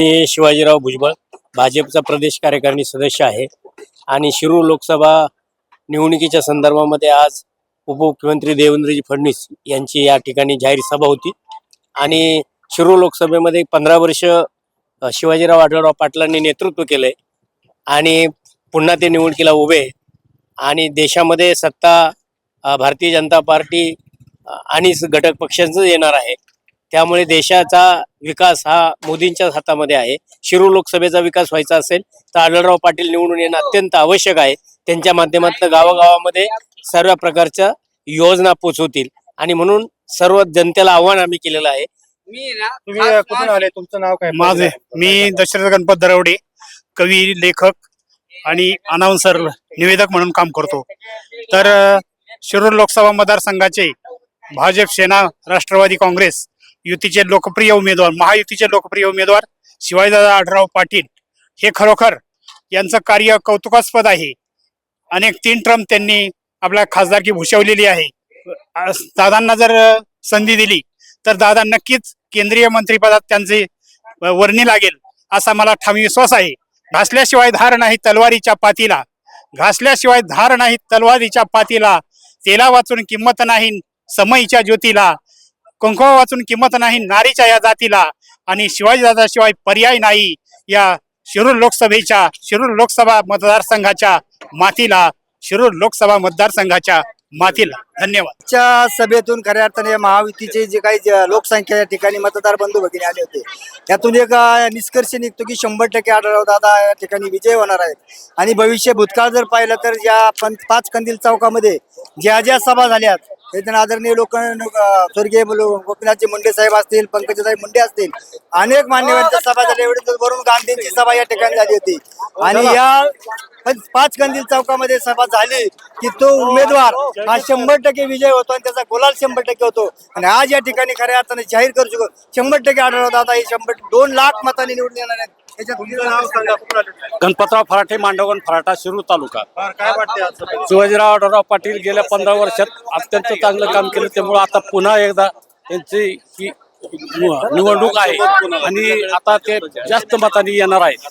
मी शिवाजीराव भुजबळ भाजपचा प्रदेश कार्यकारिणी सदस्य आहे. आणि शिरूर लोकसभा निवडणुकीच्या संदर्भामध्ये आज उपमुख्यमंत्री देवेंद्रजी फडणवीस यांची या ठिकाणी जाहीर सभा होती. आणि शिरूर लोकसभेमध्ये पंधरा वर्ष शिवाजीराव आढळराव पाटलांनी नेतृत्व केलंय. आणि पुन्हा ते निवडणुकीला उभे आहे. आणि देशामध्ये सत्ता भारतीय जनता पार्टी आणि घटक पक्षांचं येणार आहे. त्यामुळे देशाचा विकास हा मोदींच्याच हातामध्ये आहे. शिरूर लोकसभेचा विकास व्हायचा असेल तर आढळराव पाटील निवडून येणं अत्यंत आवश्यक आहे. त्यांच्या माध्यमातून गावागावामध्ये सर्व प्रकारच्या योजना पोचवतील. आणि म्हणून सर्व जनतेला आव्हान आम्ही केलेलं आहे. तुम्ही कुठून आले? तुमचं नाव काय? माझे मी दशरथ गणपत दरवडे कवी लेखक आणि अनाउन्सर निवेदक म्हणून काम करतो. तर शिरूर लोकसभा मतदारसंघाचे भाजप सेना राष्ट्रवादी काँग्रेस युतीचे लोकप्रिय उमेदवार महायुतीचे लोकप्रिय उमेदवार शिवाजीदादा आढराव पाटील हे खरोखर यांचं कार्य कौतुकास्पद आहे. अनेक तीन ट्रम्प त्यांनी आपल्या खासदारकी भूषवलेली आहे. दादांना जर संधी दिली तर दादा नक्कीच केंद्रीय मंत्रिपदात त्यांचे वर्णी लागेल असा मला ठामी विश्वास आहे. घासल्याशिवाय धार नाही तलवारीच्या पातीला. घासल्याशिवाय धार नाही तलवारीच्या पातीला. तेला वाचून किंमत नाही समईच्या ज्योतीला. कुंकवा वाचून किंमत नाही नारीच्या या जातीला आणि शिवाजीदादाशिवाय पर्याय नाही या शिरूर लोकसभेच्या शिरूर लोकसभा मतदारसंघाच्या मातीला शिरूर लोकसभा मतदारसंघाच्या मातीला. धन्यवाद. च्या सभेतून खऱ्या अर्थाने महायुतीचे जे काही लोकसंख्या या ठिकाणी मतदार बंधू भगिनी आले होते त्यातून एक निष्कर्ष निघतो की शंभर टक्के आढळराव दादा या ठिकाणी विजय होणार आहेत. आणि भविष्य भूतकाळ जर पाहिलं तर या पाच कंदील चौकामध्ये ज्या ज्या सभा झाल्यात त्यातून आदरणीय लोक स्वर्गीय गोपीनाथजी मुंडे साहेब असतील पंकजसाहेब मुंडे असतील अनेक मान्यवरांच्या सभा झाल्या. एवढे वरून गांधींची सभा या ठिकाणी झाली होती. आणि या पाच कंदील चौकामध्ये सभा झाली की तो उमेदवार हा शंभर टक्के विजय होतो आणि त्याचा गोलाल शंभर टक्के होतो. आणि आज या ठिकाणी खऱ्या अर्थाने जाहीर करू शकतो. शंभर टक्के आढळराव दादा हे शंभर दोन लाख मतांनी निवडून येणार आहेत. गणपतराव फराटे मांडवगण फराटा शिरूर तालुका. काय वाटते आज सभेत? शिवाजीराव आढळराव पाटील गेल्या पंधरा वर्षात अत्यंत चांगलं काम केलं त्यामुळे आता पुन्हा एकदा त्यांची ही निवडणूक आहे. आणि आता ते जास्त मतांनी येणार आहेत.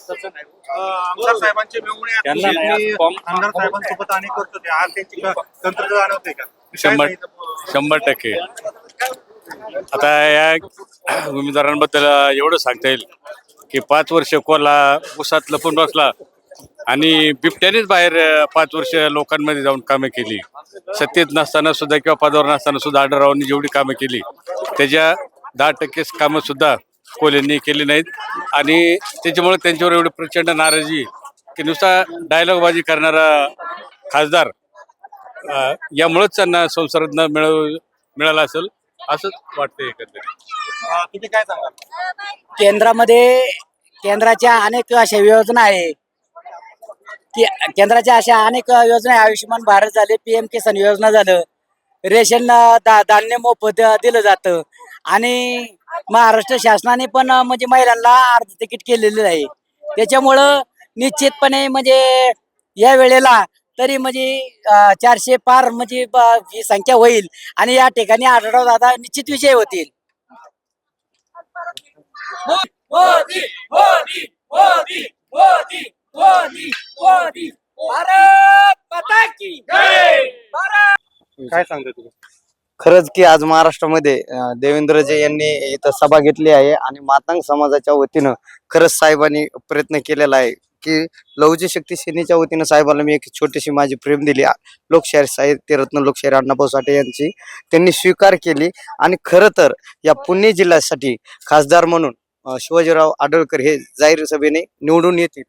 आमदार साहेबांचे मेहुणे आहेत. त्यांना नाही, त्यांनी आज फॉर्म- आमदार साहेबांसोबत अनेक करत होते आज त्यांची क- कमतरता जाणवते का? काय शंभर? शंभर टक्के. आता या उमेदवारांबद्दल एवढं सांगता येईल. की पाच वर्ष कोला उसात लपून बसला आणि बिबट्यानेच बाहेर पाच वर्ष लोकांमध्ये जाऊन कामे केली. सत्तेत नसताना सुद्धा किंवा पदावर नसताना सुद्धा आढळरावांनी जेवढी कामं केली त्याच्या दहा टक्के कामं सुद्धा कोल्यांनी केली नाहीत. आणि त्याच्यामुळे त्यांच्यावर एवढी प्रचंड नाराजी की नुसता डायलॉगबाजी करणारा खासदार यामुळेच त्यांना संसर्ग मिळव मिळाला असेल असंच वाटतं एकंदरीत. अं, तुम्ही काय सांगाल? केंद्रामध्ये केंद्राच्या अनेक अशा योजना आहे. की केंद्राच्या अशा अनेक योजना आहे. आयुष्यमान भारत झाले पीएम किसान योजना झालं रेशन दा धान्य मोफत दिलं जातं. आणि महाराष्ट्र शासनाने पण म्हणजे महिलांना अर्ध तिकीट केलेलं आहे. त्याच्यामुळं निश्चितपणे म्हणजे या वेळेला तरी म्हणजे चारशे पार म्हणजे ही संख्या होईल आणि या ठिकाणी आढळराव दादा निश्चित विजय होतील. हो. मोदी मोदी मोदी मोदी मोदी मोदी. भारत माता की जय. काय तुम्ही? खरंच की आज महाराष्ट्रामध्ये अं, देवेंद्रजी यांनी इथं सभा घेतली आहे आणि मातांग समाजाच्या वतीनं खरंच साहेबांनी प्रयत्न केलेला आहे की लवजी शक्ती सेनेच्या वतीनं साहेबांना मी एक छोटीशी माझी प्रेम दिली. आ- लोकशाहीर साहित्य रत्न लोकशाहीर अण्णाभाऊ साठे यांची त्यांनी स्वीकार केली. आणि खरं तर या पुणे जिल्ह्यासाठी खासदार म्हणून शिवाजीराव आडळकर हे जाहीर सभेने निवडून येतील.